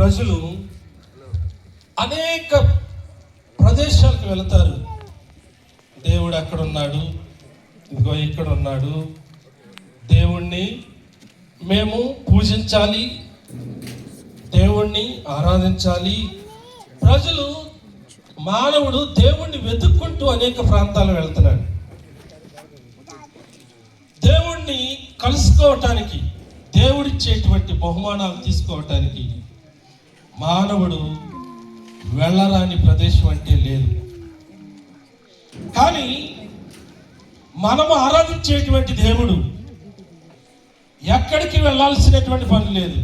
ప్రజలు అనేక ప్రదేశాలకు వెళతారు. దేవుడు అక్కడ ఉన్నాడు ఇదిగో ఇక్కడ ఉన్నాడు దేవుణ్ణి మేము పూజించాలి దేవుణ్ణి ఆరాధించాలి. ప్రజలు మానవుడు దేవుణ్ణి వెతుక్కుంటూ అనేక ప్రాంతాలు వెళ్తున్నాడు. దేవుణ్ణి కలుసుకోవటానికి దేవుడిచ్చేటువంటి బహుమానాలు తీసుకోవటానికి మానవుడు వెళ్ళరాని ప్రదేశం అంటే లేదు. కానీ మనము ఆరాధించేటువంటి దేవుడు ఎక్కడికి వెళ్ళాల్సినటువంటి పని లేదు.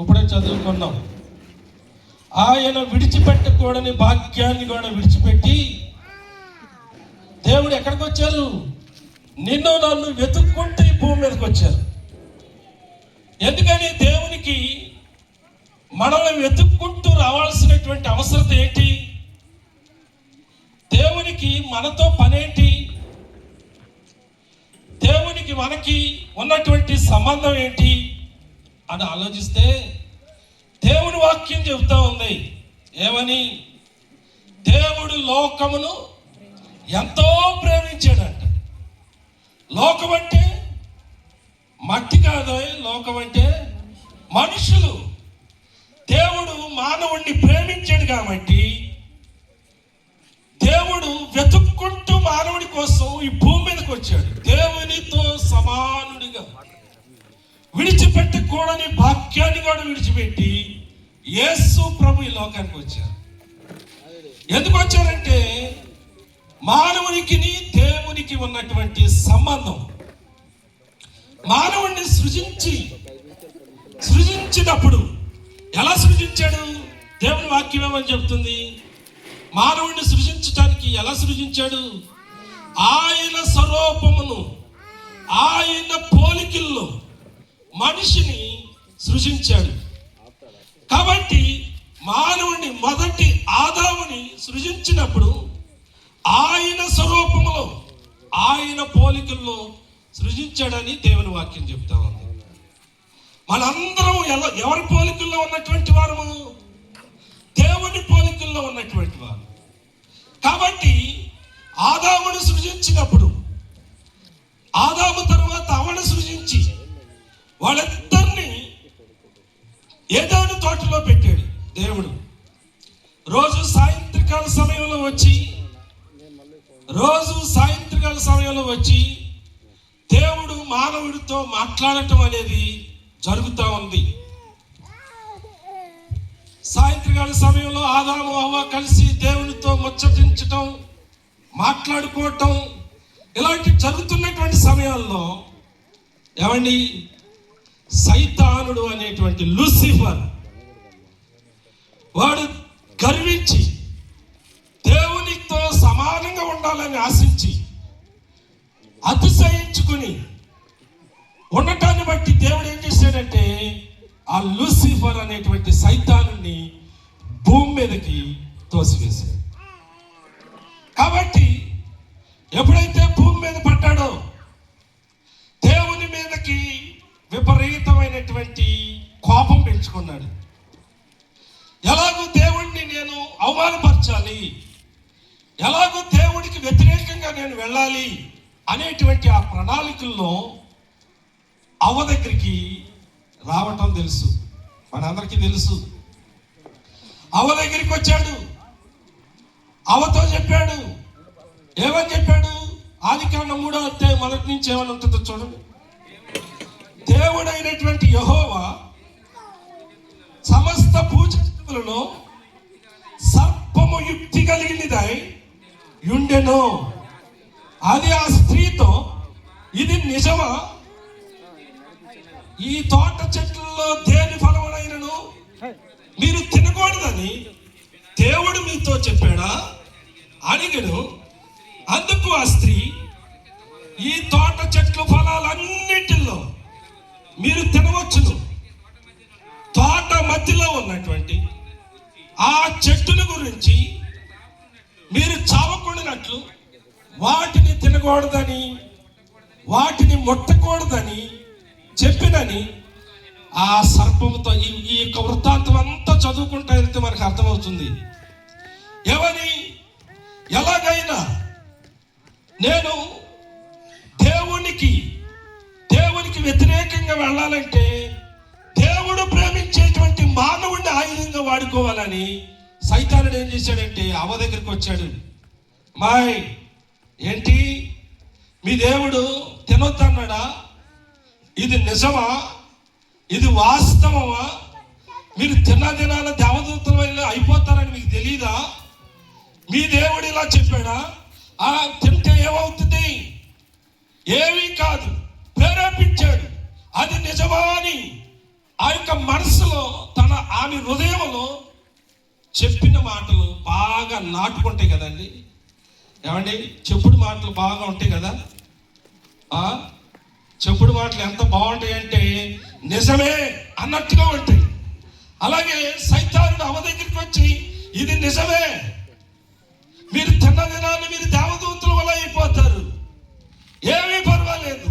ఇప్పుడే చదువుకున్నాం. ఆయన విడిచిపెట్టకూడని భాగ్యాన్ని కూడా విడిచిపెట్టి దేవుడు ఎక్కడికి వచ్చారు నిన్ను నన్ను వెతుక్కుంటూ భూమి మీదకి వచ్చారు. ఎందుకని? దేవునికి మనల్ని వెతుక్కుంటూ రావాల్సినటువంటి అవసరత ఏంటి? దేవునికి మనతో పనేంటి? దేవునికి మనకి ఉన్నటువంటి సంబంధం ఏంటి? అని ఆలోచిస్తే దేవుని వాక్యం చెబుతా ఉంది. ఏమని? దేవుడు లోకమును ఎంతో ప్రేమించాడంట. లోకం అంటే మట్టి కాదు లోకం అంటే మనుషులు. దేవుడు మానవుణ్ణి ప్రేమించాడు కాబట్టి దేవుడు వెతుక్కుంటూ మానవుడి కోసం ఈ భూమి మీదకి వచ్చాడు. దేవునితో సమానుడిగా విడిచిపెట్టకూడని భాగ్యాన్ని కూడా విడిచిపెట్టి యేసు ప్రభు ఈ లోకానికి వచ్చారు. ఎందుకు వచ్చారంటే మానవునికి దేవునికి ఉన్నటువంటి సంబంధం. మానవుణ్ణి సృజించి సృజించినప్పుడు ఎలా సృజించాడు? దేవుని వాక్యం ఏమని చెప్తుంది? మానవుడిని సృజించటానికి ఎలా సృజించాడు? ఆయన స్వరూపమును ఆయన పోలికల్లో మనిషిని సృజించాడు. కాబట్టి మానవుని మొదటి ఆదాముని సృజించినప్పుడు ఆయన స్వరూపములో ఆయన పోలికల్లో సృజించాడని దేవుని వాక్యం చెప్తా ఉంది. మనందరం ఎలా ఎవరి పోలికల్లో ఉన్నటువంటి వారము? దేవుని పోలికల్లో ఉన్నటువంటి వారు. కాబట్టి ఆదామును సృజించినప్పుడు ఆదాము తర్వాత అవను సృజించి వాళ్ళిద్దరిని ఏదాని తోటలో పెట్టాడు దేవుడు. రోజు సాయంత్రకాల సమయంలో వచ్చి రోజు సాయంత్రకాల సమయంలో వచ్చి దేవుడు మానవుడితో మాట్లాడటం అనేది జరుగుతూ ఉంది. సాయంత్రకాల సమయంలో ఆదాము అవ్వ కలిసి దేవునితో ముచ్చటించటం మాట్లాడుకోవటం ఇలాంటి జరుగుతున్నటువంటి సమయాల్లో ఏమండి? సైతానుడు అనేటువంటి లూసిఫర్ వాడు గర్వించి దేవునితో సమానంగా ఉండాలని ఆశించి అతిశయించుకుని ఉండటాన్ని బట్టి దేవుడు ఏం చేశాడంటే ఆ లూసిఫర్ అనేటువంటి సైతానుని భూమి మీదకి తోసివేశాడు. కాబట్టి ఎప్పుడైతే భూమి మీద పడ్డాడో దేవుని మీదకి విపరీతమైనటువంటి కోపం పెంచుకున్నాడు. ఎలాగో దేవుణ్ణి నేను అవమానపరచాలి ఎలాగో దేవుడికి వ్యతిరేకంగా నేను వెళ్ళాలి అనేటువంటి ఆ ప్రణాళికల్లో అవ్వ దగ్గరికి రావటం తెలుసు. మనందరికీ తెలుసు. అవ్వ దగ్గరికి వచ్చాడు. అవతో చెప్పాడు. ఏమని చెప్పాడు? ఆదికాండ మూడో అధ్యాయం మొదటి నుంచి ఏమని ఉంటుందో చూడండి. దేవుడైనటువంటి యహోవా సమస్త పూజలలో సర్పము యుక్తి కలిగినదై యుండెను అది ఆ స్త్రీతో ఇది నిజమా? ఈ తోట చెట్లలో దేని ఫలమునైనను మీరు తినకూడదని దేవుడు మీతో చెప్పాడా? అడిగను అందుకు ఆ స్త్రీ ఈ తోట చెట్ల ఫలాలన్నిటిలో మీరు తినవచ్చును. తోట మధ్యలో ఉన్నటువంటి ఆ చెట్టుల గురించి మీరు చావకూడనట్లు వాటిని తినకూడదని వాటిని ముట్టకూడదని చెప్పినని ఆ సర్పముతో ఈ ఈ యొక్క వృత్తాంతం అంతా చదువుకుంటా వెళ్తే మనకు అర్థమవుతుంది. ఎవని? ఎలాగైనా నేను దేవునికి దేవునికి వ్యతిరేకంగా వెళ్ళాలంటే దేవుడు ప్రేమించేటువంటి మానవుడిని ఆయుధంగా వాడుకోవాలని సైతానుడు ఏం చేశాడంటే అవ దగ్గరికి వచ్చాడు. మాయ్ ఏంటి? మీ దేవుడు తినొద్దన్నాడా? ఇది నిజమా? ఇది వాస్తవమా? మీరు తిన్న దినాల దేవదూతల వల్ల అయిపోతారని మీకు తెలియదా మీ దేవుడు ఇలా చెప్పాడా? ఆ తింటే ఏమవుతుంది? ఏమీ కాదు. ప్రేరేపించాడు. అది నిజమా అని ఆ యొక్క మనసులో తన ఆమె హృదయంలో చెప్పిన మాటలు బాగా నాటుకుంటాయి కదండి. ఏమండి? చెప్పుడు మాటలు బాగా ఉంటాయి కదా? చెప్పుడు మాటలు ఎంత బాగుంటాయి అంటే నిజమే అన్నట్టుగా ఉంటాయి. అలాగే సైతానుడు అవ దగ్గరికి వచ్చి ఇది నిజమే. మీరు తిన్న దినాన్ని మీరు దేవదూతుల వల్ల అయిపోతారు. ఏమీ పర్వాలేదు.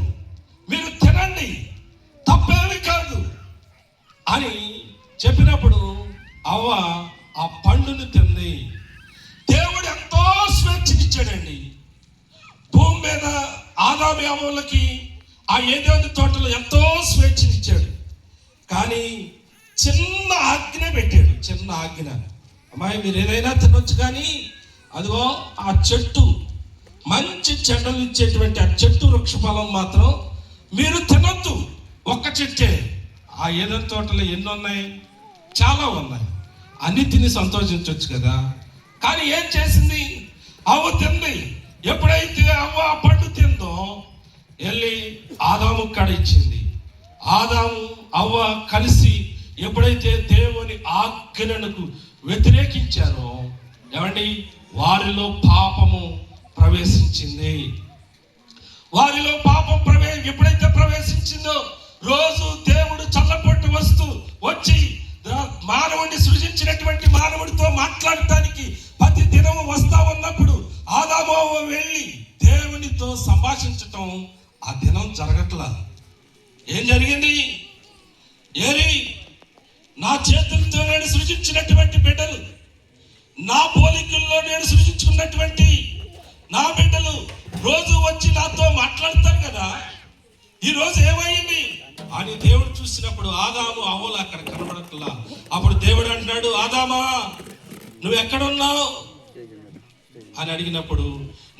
మీరు తినండి. తప్పేమీ కాదు. అని చెప్పినప్పుడు అవ్వ ఆ ఏదేని తోటలో ఎంతో స్వేచ్ఛనిచ్చాడు. కానీ చిన్న ఆజ్ఞ పెట్టాడు చిన్న ఆజ్ఞ. అమ్మాయి మీరు ఏదైనా తినొచ్చు కానీ అదిగో ఆ చెట్టు మంచి చెడ్డలు ఇచ్చేటువంటి ఆ చెట్టు వృక్ష ఫలం మాత్రం మీరు తినొద్దు. ఒక్క చెట్టే. ఆ ఏదైనా తోటలో ఎన్ని ఉన్నాయి? చాలా ఉన్నాయి. అన్ని తిని సంతోషించవచ్చు కదా. కానీ ఏం చేసింది? అవ్వ తింది. ఎప్పుడైతే అవ్వ ఆ పండు తిందో వెళ్ళి ఆదాము కాడ ఇచ్చింది. ఆదాము అవ్వ కలిసి ఎప్పుడైతే దేవుని ఆజ్ఞలకు వ్యతిరేకించారో ఏమండి? వారిలో పాపము ప్రవేశించింది. వారిలో పాపం ప్రవే ఎప్పుడైతే ప్రవేశించిందో రోజు దేవుడు చల్లపొట్టు వస్తూ వచ్చి మానవుడిని సృజించినటువంటి మానవుడితో మాట్లాడటానికి ప్రతి దినము వస్తా ఉన్నప్పుడు ఆదామో వెళ్ళి దేవునితో సంభాషించటం ఆ దినం జరగట్లా. ఏం జరిగింది? ఏరి నా చేతులతో నేను సృజించినటువంటి బిడ్డలు నా పోలికల్లో నేను సృజించుకున్నటువంటి నా బిడ్డలు రోజు వచ్చి నాతో మాట్లాడతారు కదా? ఈరోజు ఏమైంది? అని దేవుడు చూసినప్పుడు ఆదాము అవ్వలు అక్కడ కనబడట్లా. అప్పుడు దేవుడు అంటున్నాడు ఆదామా నువ్వు ఎక్కడున్నావు? అని అడిగినప్పుడు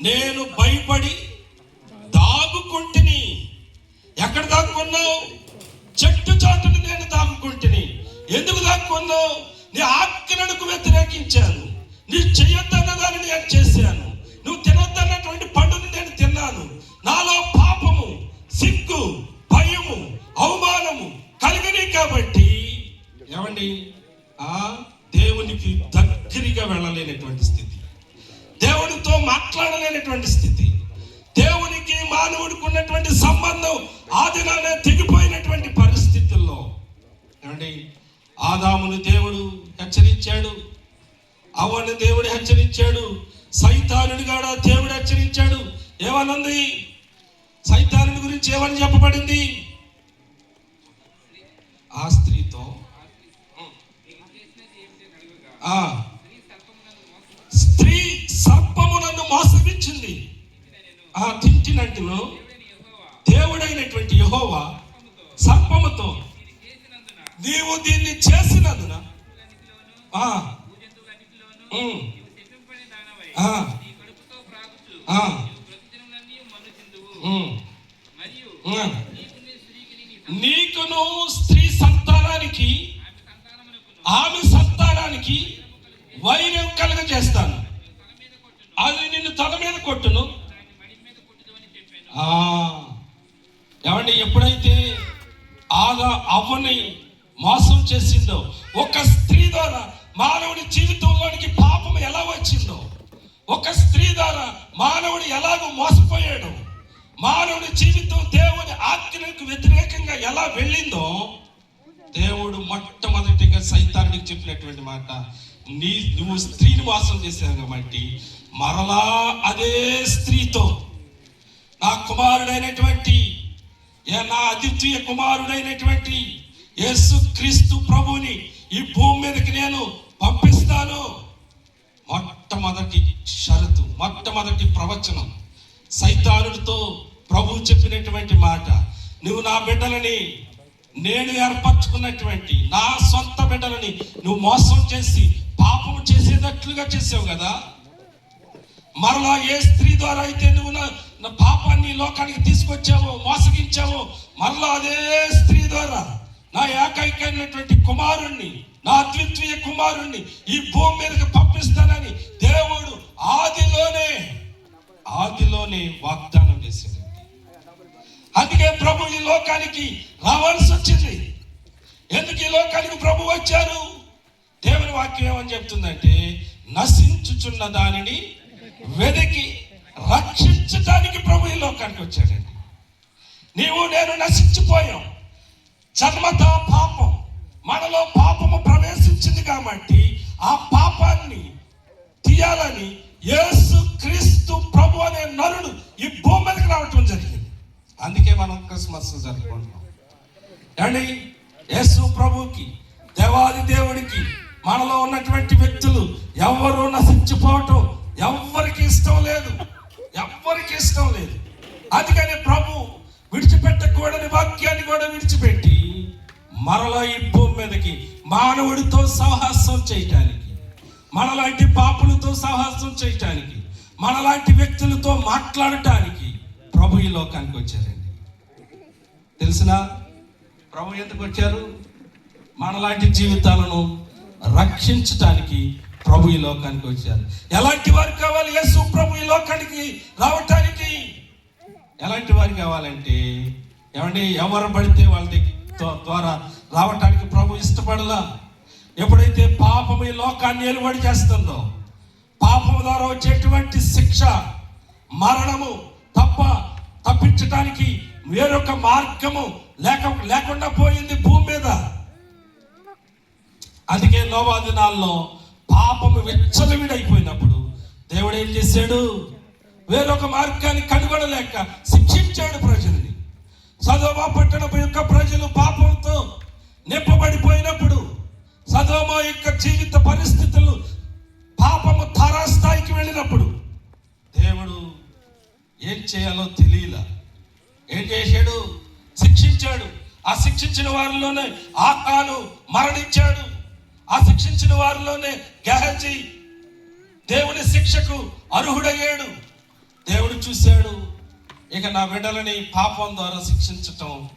నేను భయపడి దాగుకుంటుని ఎక్కడ దాక్కున్నావు చెట్టు చాటును నేను దాక్కుకుంటుని ఎందుకు దాక్కున్నావు నీ ఆజ్ఞలకు వ్యతిరేకించాను. నీ చెయ్యొద్దన్న దాన్ని నేను చేశాను. నువ్వు తినొద్దన్నటువంటి పండుని నేను తిన్నాను. నాలో పాపము సిగ్గు భయము అవమానము కలిగినాయి కాబట్టి ఏమండి? ఆ దేవునికి దగ్గరగా వెళ్ళలేనటువంటి స్థితి. దేవుడితో మాట్లాడలేనటువంటి స్థితి. దేవునికి మానవ కలిగినటువంటి సంబంధం ఆ తెగిపోయినటువంటి పరిస్థితుల్లో ఏమండి? ఆదామును దేవుడు హెచ్చరించాడు. అవ్వను దేవుడు హెచ్చరించాడు. సైతానుడు కూడా దేవుడు హెచ్చరించాడు. ఏమనుంది? సైతానుడి గురించి ఏమని చెప్పబడింది? ఆ స్త్రీతో ఆ స్త్రీ సర్పము నన్ను మోసగించింది. ఆ తింటినట్టును దేవుడైనటువంటి యహోవా సర్పముతో నీవు దీన్ని చేసినందున నీకును స్త్రీ సంతానానికి ఆమె సంతానానికి వైరం కలుగ చేస్తాను అది నిన్ను తల మీద కొట్టును. ఆ, ఏమండి ఎప్పుడైతే ఆగా అవ్వని మోసం చేసిందో ఒక స్త్రీ ద్వారా మానవుడి జీవితంలోనికి పాపం ఎలా వచ్చిందో ఒక స్త్రీ ద్వారా మానవుడు ఎలాగో మోసపోయాడు మానవుడి జీవితం దేవుని ఆజ్ఞలకు వ్యతిరేకంగా ఎలా వెళ్ళిందో దేవుడు మొట్టమొదటిగా సైతానికి చెప్పినటువంటి మాట నీ నువ్వు స్త్రీని మోసం చేశావు కాబట్టి మరలా అదే స్త్రీతో నా కుమారుడైనటువంటి నా అద్వితీయ కుమారుడైనటువంటి యేసు క్రీస్తు ప్రభుని ఈ భూమి మీదకి నేను పంపిస్తాను. మొట్టమొదటి షరతు మొట్టమొదటి ప్రవచనం. సైతానుడితో ప్రభు చెప్పినటువంటి మాట నువ్వు నా బిడ్డలని నేను ఏర్పరచుకున్నటువంటి నా సొంత బిడ్డలని నువ్వు మోసం చేసి పాపం చేసేటట్లుగా చేసావు కదా. మరలా ఏ స్త్రీ ద్వారా అయితే నువ్వు నా పాపాన్ని ఈ లోకానికి తీసుకొచ్చావు మోసగించావు. మరలా అదే స్త్రీ ద్వారా నా ఏకైకమైనటువంటి కుమారుణ్ణి నా అద్వితీయ కుమారుణ్ణి ఈ భూమి మీదకి పంపిస్తానని దేవుడు ఆదిలోనే ఆదిలోనే వాగ్దానం చేశాడు. అందుకే ప్రభు ఈ లోకానికి రావాల్సి వచ్చింది. ఎందుకు ఈ లోకానికి ప్రభు వచ్చారు? దేవుని వాక్యం ఏమని చెప్తుందంటే నశించుచున్న దానిని వెతికి రక్షించడానికి ప్రభు ఈ లోకానికి వచ్చాడండి. నీవు నేను నశించిపోయాం. జన్మత పాపం మనలో పాపము ప్రవేశించింది కాబట్టి ఆ పాపాన్ని తీయాలని యేసు క్రీస్తు ప్రభు అనే నరుడు ఈ భూమి మీదకి రావటం జరిగింది. అందుకే మనం క్రిస్మస్ జరుపుకుంటున్నాం. అండి యేసు ప్రభుకి దేవాది దేవుడికి మనలో ఉన్నటువంటి వ్యక్తులు ఎవరు నశించిపోవటం ఎవ్వరికి ఇష్టం లేదు. ఎవ్వరికి ఇష్టం లేదు. అందుకని ప్రభు విడిచిపెట్టకూడని వాక్యాన్ని కూడా విడిచిపెట్టి మరలా ఈ భూమి మీదకి మానవుడితో సాహసం చేయటానికి మనలాంటి పాపులతో సాహసం చేయటానికి మనలాంటి వ్యక్తులతో మాట్లాడటానికి ప్రభు ఈ లోకానికి వచ్చారండి. తెలిసినా? ప్రభు ఎందుకు వచ్చారు? మనలాంటి జీవితాలను రక్షించటానికి ప్రభు ఈ లోకానికి వచ్చారు. ఎలాంటి వారు కావాలి? యేసు ప్రభు ఈ లోకానికి రావటానికి. ఎలాంటి వారు కావాలంటే ఏమండి ఎవరు పడితే వాళ్ళ ద్వారా రావటానికి ప్రభు ఇష్టపడలా. ఎప్పుడైతే పాపం ఈ లోకాన్ని ఎలుబడి చేస్తుందో పాపం ద్వారా వచ్చేటువంటి శిక్ష మరణము తప్ప తప్పించడానికి వేరొక మార్గము లేక లేకుండా పోయింది భూమి మీద. అందుకే నోవా దినాల్లో పాపము వెచ్చలవిడైపోయినప్పుడు దేవుడు ఏం చేశాడు? వేరొక మార్గాన్ని కనుగొనలేక శిక్షించాడు ప్రజల్ని. సదోమ పట్టణం యొక్క ప్రజలు పాపంతో నింపబడిపోయినప్పుడు సదోమ యొక్క జీవిత పరిస్థితులు పాపము తారాస్థాయికి వెళ్ళినప్పుడు దేవుడు ఏం చేయాలో తెలియలా. ఏం చేశాడు? శిక్షించాడు. ఆ శిక్షించిన వారిలోనే ఆకాను మరణించాడు. ఆ శిక్షించిన వారిలోనే గహజీ దేవుని శిక్షకు అర్హుడయ్యాడు. దేవుడు చూశాడు ఇక నా బిడ్డలని పాపం ద్వారా శిక్షించటం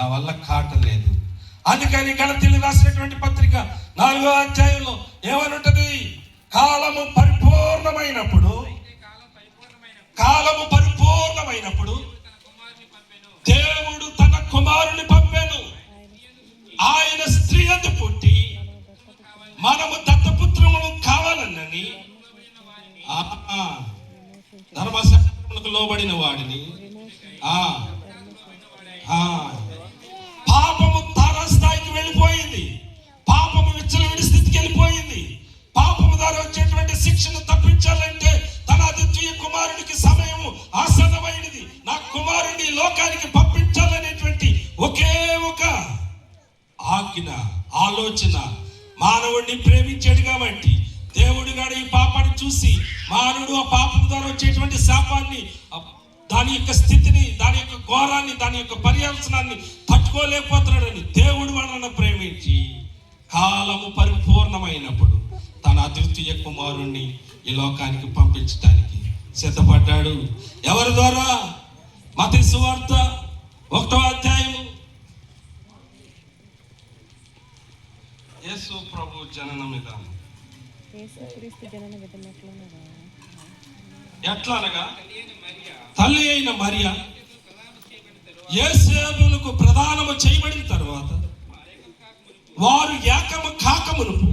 నా వల్ల కాటలేదు అందుకని గణతిలు రాసినటువంటి పత్రిక నాలుగో అధ్యాయంలో ఏమని కాలము పరిపూర్ణమైనప్పుడు కాలము పరిపూర్ణమైనప్పుడు దేవుడు తన కుమారుని పంపాను. ఆయన స్త్రీ అందు పుట్టి మనము దత్తపుత్రములు కావాలన్నని ఆ, ధర్మశాస్త్రములకు లోబడిన వాడిని. పాపము తారాస్థాయికి వెళ్ళిపోయింది. పాపము విచ్చలవిడి స్థితికి వెళ్ళిపోయింది. పాపము ద్వారా వచ్చేటువంటి శిక్షను తప్పించాలంటే తన అద్వితీయ కుమారుడికి సమయము ఆసన్నమైనది. నా కుమారుడిని లోకానికి పంపించాలనేటువంటి ఒకే ఒక ఆజ్ఞ ఆలోచన మానవుడిని ప్రేమించాడు కాబట్టి దేవుడు గారు ఈ పాపాన్ని చూసి మానవుడు ఆ పాపం ద్వారా వచ్చేటువంటి శాపాన్ని దాని యొక్క స్థితిని దాని యొక్క ఘోరాన్ని దాని యొక్క పర్యవసనాన్ని తట్టుకోలేకపోతున్నాడని దేవుడు మనల్ని ప్రేమించి కాలము పరిపూర్ణమైనప్పుడు తన అద్వితీయ కుమారుణ్ణి ఈ లోకానికి పంపించడానికి సిద్ధపడ్డాడు. ఎవరి ద్వారా? మతి సువార్త ఒకటో అధ్యాయము యేసు ప్రభు జననం విధానం ఎట్లా అనగా తల్లి అయిన మరియ యేసేపునకు ప్రధానము చేయబడిన తర్వాత వారు ఏకము కాకమునుపు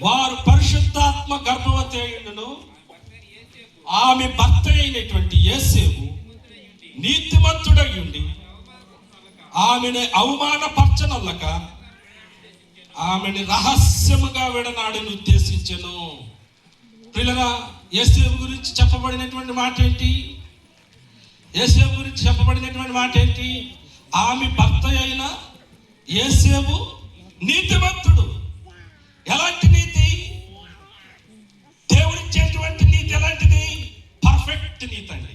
వారు పరిశుద్ధాత్మ గర్భవతి అయ్యుండును ఆమె భర్త అయినటువంటి యేసేపు నీతిమంతుడై ఉండి ఆమెను అవమానపరచనల్లక ఆమెని రహస్యముగా విడనాడని ఉద్దేశించను. పిల్లరా ఏసేపు గురించి చెప్పబడినటువంటి మాట ఏంటి ఏసేపు గురించి చెప్పబడినటువంటి మాట ఏంటి ఆమె భర్త అయిన ఏసేపు నీతివంతుడు ఎలాంటి నీతి? దేవుడిచ్చేటువంటి నీతి ఎలాంటిది? పర్ఫెక్ట్ నీతి అండి.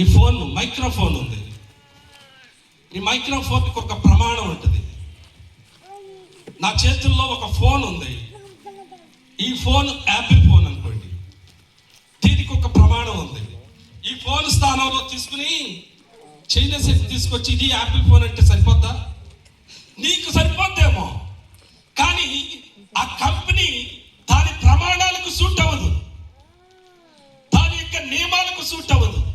ఈ ఫోన్ మైక్రోఫోన్ ఉంది. ఈ మైక్రోఫోన్కి ఒక ప్రమాణం ఉంటుంది. నా చేతుల్లో ఒక ఫోన్ ఉంది. ఈ ఫోన్ యాపిల్ ఫోన్ అనుకోండి. దీనికి ఒక ప్రమాణం ఉంది. ఈ ఫోన్ స్థానంలో తీసుకుని చైనా సెట్ తీసుకొచ్చి ఇది యాపిల్ ఫోన్ అంటే సరిపోద్దా? నీకు సరిపోద్దేమో. కానీ ఆ కంపెనీ దాని ప్రమాణాలకు సూట్ అవ్వదు. దాని యొక్క నియమాలకు సూట్ అవ్వదు.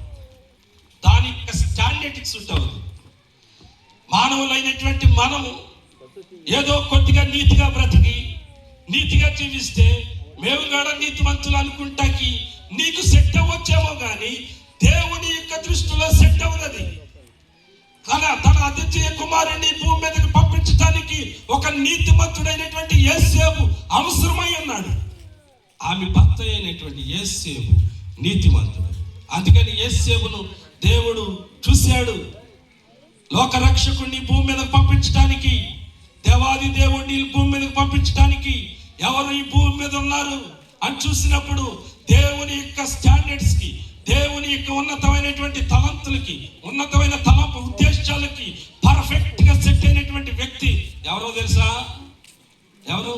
దాని యొక్క స్టాండర్డ్కి సూట్ అవ్వదు. మానవులైనటువంటి మనము ఏదో కొద్దిగా నీతిగా బ్రతికి నీతిగా జీవిస్తే మేము కూడా నీతివంతులు అనుకుంటాకి నీకు సెట్ అవ్వచ్చేమో కానీ దేవుని యొక్క దృష్టిలో సెట్ అవ్వదు. కానీ తన అతిథ్య కుమారుని భూమి మీదకి పంపించడానికి ఒక నీతిమంతుడైనటువంటి యేసేపు అవసరమై ఉన్నాడు. ఆమె భర్త అయినటువంటి యేసేపు నీతిమంతుడు. అందుకని యేసేపును దేవుడు చూశాడు. లోకరక్షకుడిని భూమి మీదకు పంపించడానికి దేవాది దేవుడిని భూమి మీదకు పంపించడానికి ఎవరు ఈ భూమి మీద ఉన్నారు అని చూసినప్పుడు దేవుని యొక్క స్టాండర్డ్స్కి దేవుని యొక్క ఉన్నతమైనటువంటి తలంతులకి ఉన్నతమైన తలంపు ఉద్దేశాలకి పర్ఫెక్ట్గా సెట్ అయినటువంటి వ్యక్తి ఎవరో తెలుసా? ఎవరు?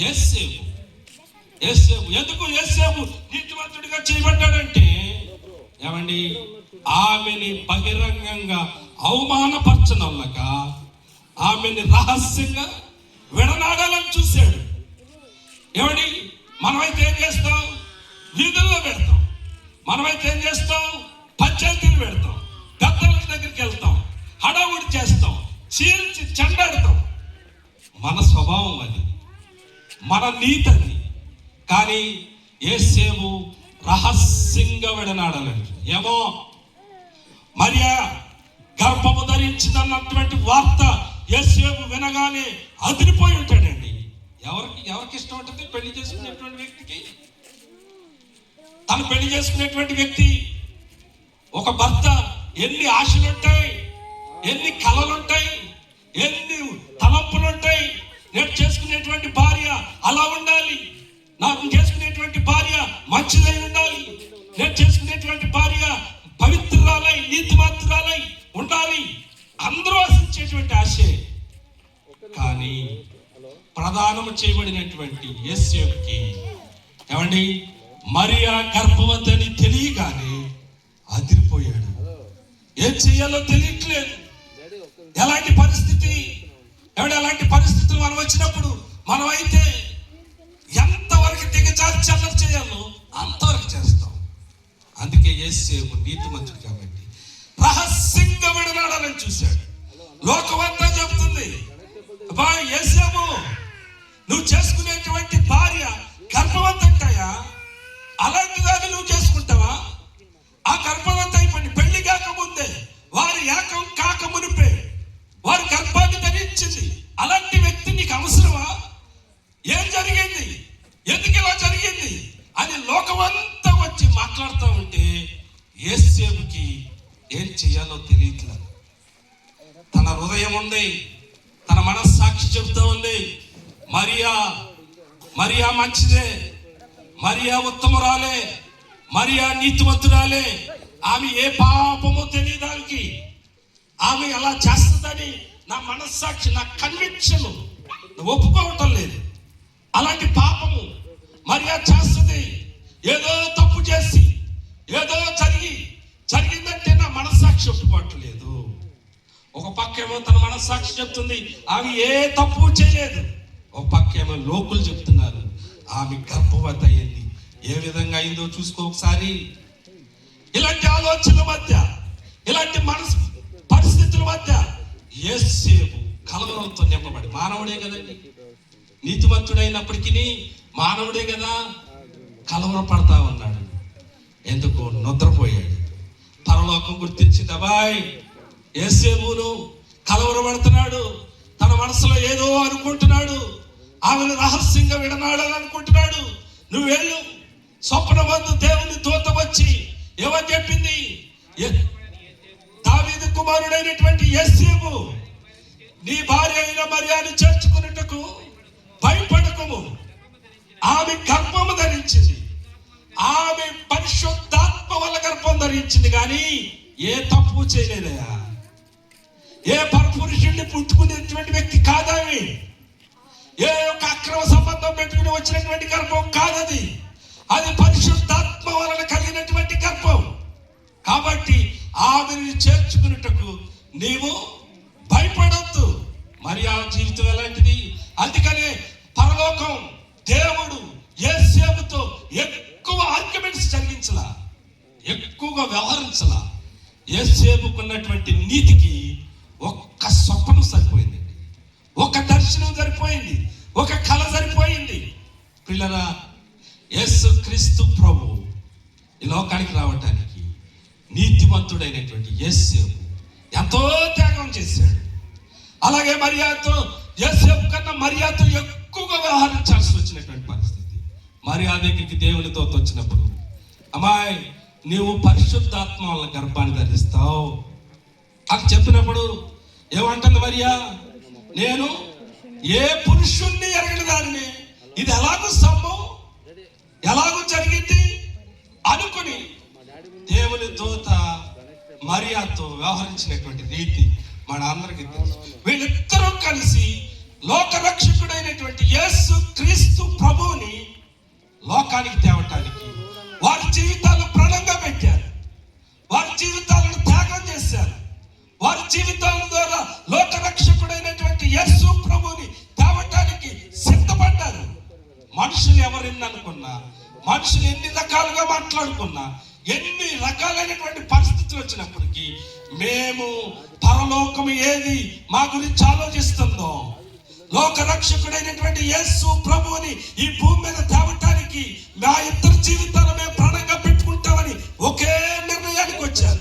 ఏసేపు. ఏసేపు. ఎందుకు ఏసేపు? నీతివంతుడిగా చేయబడ్డాడంటే ఏమండి? ఆమెని బహిరంగంగా అవమానపరచనల్లక ఆమెని రహస్యంగా విడనాడాలని చూశాడు. ఏమండి మనమైతే ఏం చేస్తాం? వీధుల్లో పెడతాం. మనమైతే ఏం చేస్తాం? పంచాయతీలు పెడతాం. పెద్దల దగ్గరికి వెళ్తాం. హడావుడి చేస్తాం. చీల్చి చెండాడతాం. మన స్వభావం అది. మన నీతి అది. కానీ ఏసేము రహస్యంగా విడనాడాలండి. ఏమో. మరియా గర్భము ధరించిందన్నటువంటి వార్త యేసేపు వినగానే అదిరిపోయి ఉంటాడండి. ఎవరికి ఎవరికి ఇష్టం ఉంటుంది పెళ్ళి చేసుకునేటువంటి వ్యక్తికి. తను పెళ్ళి చేసుకునేటువంటి వ్యక్తి ఒక భర్త ఎన్ని ఆశలు ఉంటాయి ఎన్ని కళలు ఉంటాయి ఎన్ని తలంపులు ఉంటాయి నేను చేసుకునేటువంటి భార్య అలా ఉండాలి. నాకు చేసుకునేటువంటి భార్య మంచిదై ఉండాలి. నేను చేసుకునేటువంటి భార్య పవిత్రురాలై నీతిమంతురాలై ఉండాలి. అందరూ ఆశించేటువంటి ఆశే. కానీ ప్రదానము చేయబడినటువంటి యేసేపుకి ఏమండి? మరియా గర్భవతి అని తెలియగానే అదిరిపోయాడు. ఏం చేయాలో తెలియట్లేదు. ఎలాంటి పరిస్థితి? ఎవడు ఎలాంటి పరిస్థితులు మనం వచ్చినప్పుడు మనమైతే ఎంతవరకు దిగజారి చల్లర చేయాలో అంతవరకు చేస్తాం. అందుకే యేసేపు నీతి కాబట్టి రహస్యంగా విడనాడాలని చూశాడు. లోకమంతా చెబుతుంది అబ్బా యేసేపు నువ్వు చేసుకునేటువంటి మరి ఆ నీతివంతురాలే ఆమె ఏ పాపమో తెలియదానికి ఆమె అలా చేస్తుందని నా మనస్సాక్షి నా కన్విక్షన్ ఒప్పుకోవటం లేదు. అలాంటి పాపము మర్యాద చేస్తుంది. ఏదో తప్పు చేసి ఏదో జరిగి జరిగిందంటే నా మనస్సాక్షి ఒప్పుకోవట్లేదు ఒక పక్కేమో తన మనస్సాక్షి చెప్తుంది ఆమె ఏ తప్పు చేయలేదు. ఒక పక్కేమో లోకులు చెప్తున్నారు ఆమె గర్భవతి అయింది ఏ విధంగా అయిందో చూసుకో ఒకసారి. ఇలాంటి ఆలోచనల మధ్య ఇలాంటి మనసు పరిస్థితుల మధ్య ఏసేపు కలవరంతో నింపబడి మానవుడే కదండి నీతివంతుడైనప్పటికీ మానవుడే కదా కలవరపడతా ఉన్నాడు. ఎందుకు నిద్రపోయాడు. పరలోకం గుర్తించింది అబాయ్ ఏసేమును కలవరపడుతున్నాడు. తన మనసులో ఏదో అనుకుంటున్నాడు. ఆమెను రహస్యంగా విడనాడాలని అనుకుంటున్నాడు నువ్వు వెళ్ళు స్వప్నబంధు దేవుని దూత వచ్చి ఏమని చెప్పింది? దావీదు కుమారుడైనటువంటి యస్సేపు నీ భార్య అయిన మర్యాద చేర్చుకున్నట్టుకు భయపడకము. ఆమె గర్భము ధరించింది. ఆమె పరిశుద్ధాత్మ వల్ల గర్భం ధరించింది కానీ ఏ తప్పు చేయలేదయా ఏ పరపురుషుడిని పుట్టుకునేటువంటి వ్యక్తి కాదామి ఏ యొక్క అక్రమ సంబంధం పెట్టుకుని వచ్చినటువంటి గర్భం కాదది. అది పరిశుద్ధాత్మ వలన కలిగినటువంటి గర్భం. కాబట్టి ఆమెను చేర్చుకున్నట్టుకు నీవు భయపడొద్దు. మరి ఆ జీవితం ఎలాంటిది? అందుకనే పరలోకం దేవుడు యేసేపుతో ఎక్కువ ఆర్గ్యుమెంట్స్ జరిగించలా. ఎక్కువగా వ్యవహరించలా. సేపుకున్నటువంటి నీతికి ఒక్క స్వప్నం సరిపోయింది. ఒక దర్శనం సరిపోయింది. ఒక కళ సరిపోయింది. పిల్లరా యేసు క్రీస్తు ప్రభు ఈ లోకానికి రావటానికి నీతివంతుడైనటువంటి యేసేపు ఎంతో త్యాగం చేశాడు. అలాగే మర్యాదతో యేసేపు కన్నా మర్యాద ఎక్కువగా వ్యవహరించాల్సి వచ్చినటువంటి పరిస్థితి. మర్యాద దగ్గరికి దేవుని వచ్చినప్పుడు అమ్మాయి నీవు పరిశుద్ధాత్మ వల్ల గర్భాన్ని ధరిస్తావు. అని చెప్పినప్పుడు ఏమంటుంది మరియా? నేను ఏ పురుషుణ్ణి ఎరగని దాన్ని ఇది ఎలాగో సంభవం ఎలాగో జరిగింది? అనుకుని దేవుని దూత మరియాతో వ్యవహరించినటువంటి రీతి మన అందరికీ తెలుసు. వీళ్ళిద్దరూ కలిసి లోకరక్షకుడైనటువంటి యేసు క్రీస్తు ప్రభువుని లోకానికి తేవటానికి వారి జీవితం పరలోకం ఏది మా గురించి ఆలోచిస్తుందో? లోక రక్షకుడైనటువంటి యేసు ప్రభువుని ఈ భూమి మీద తేవటానికి మా ఇద్దరు జీవితాలు మేము ప్రాణంగా పెట్టుకుంటామని ఒకే నిర్ణయానికి వచ్చారు.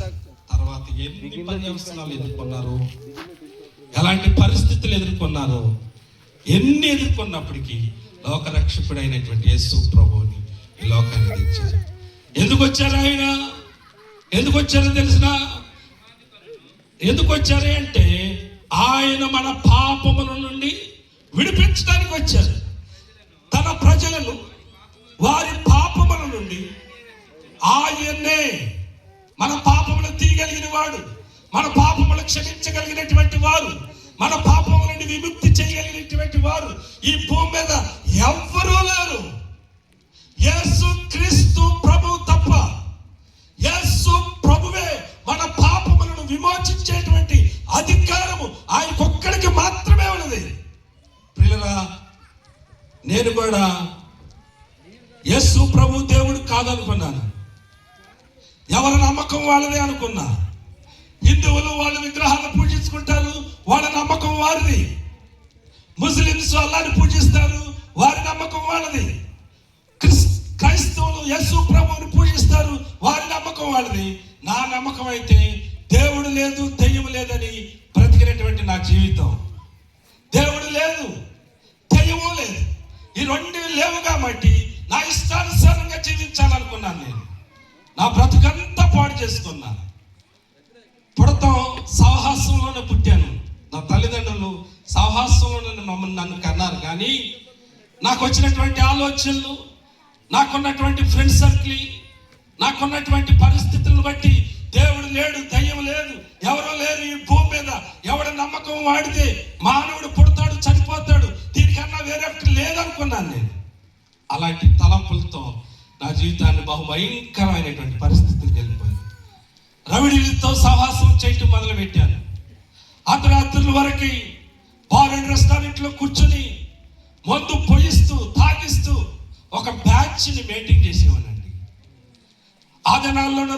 తర్వాత ఎన్ని పర్యవసనాలు ఎదుర్కొన్నారు? ఎలాంటి పరిస్థితులు ఎదుర్కొన్నారు? ఎన్ని ఎదుర్కొన్నప్పటికీ లోకరక్షకుడైనటువంటి యేసు ప్రభువుని ఈ లోకాన్ని తెచ్చారు ఎందుకు వచ్చారు ఆయన? ఎందుకు వచ్చారో తెలిసిన? ఎందుకు వచ్చారు అంటే ఆయన మన పాపముల నుండి విడిపించడానికి వచ్చారు. తన ప్రజలను వారి పాపముల నుండి ఆయన్నే మన పాపములు తీయగలిగిన వాడు మన పాపములు క్షమించగలిగినటువంటి వారు మన పాపముల నుండి విముక్తి చేయగలిగినటువంటి వారు ఈ భూమి మీద ఎవ్వరూ లేరు. యేసు క్రీస్తు ప్రభు తప్ప వాళ్ళదే అనుకున్నా. హిందువులు వాళ్ళ విగ్రహాలను పూజించుకుంటారు వాళ్ళ నమ్మకం వారిది. ముస్లిమ్స్ అల్లాని పూజిస్తారు వారి నమ్మకం వాళ్ళది. క్రిస్ క్రైస్తవులు యేసు ప్రభువుని పూజిస్తారు వారి నమ్మకం వాళ్ళది. నా నమ్మకం అయితే దేవుడు లేదు దెయ్యం లేదని బ్రతికినటువంటి నా జీవితం. దేవుడు లేదు దెయ్యము లేదు. ఈ రెండు లేవు కాబట్టి నా ఇష్టానుసారంగా జీవించాలనుకున్నాను నేను. నా బ్రతుకంతా పాడు పుడతాం సాహసంలోనే పుట్టాను. నా తల్లిదండ్రులు సాహసంలోనే మమ్మల్ని నన్ను కన్నారు. కానీ నాకు వచ్చినటువంటి ఆలోచనలు నాకున్నటువంటి ఫ్రెండ్ సర్కిల్ నాకున్నటువంటి పరిస్థితులను బట్టి దేవుడు లేడు దయ్యం లేదు ఎవరో లేరు ఈ భూమి మీద. ఎవడ నమ్మకం వాడితే మానవుడు పుడతాడు చనిపోతాడు. దీనికన్నా వేరే లేదనుకున్నాను నేను. అలాంటి తలంపులతో నా జీవితాన్ని బహు భయంకరమైనటువంటి పరిస్థితులకు రవిడితో సహాసం సహవాసం చేయటం మొదలుపెట్టాను అర్ధరాత్రుల వరకు బార్ అండ్ రెస్టారెంట్లో కూర్చుని మందు పొయిస్తూ తాగిస్తూ ఒక బ్యాచ్ని మెయింటైన్ చేసేవాళ్ళండి. ఆ దినాల్లోనే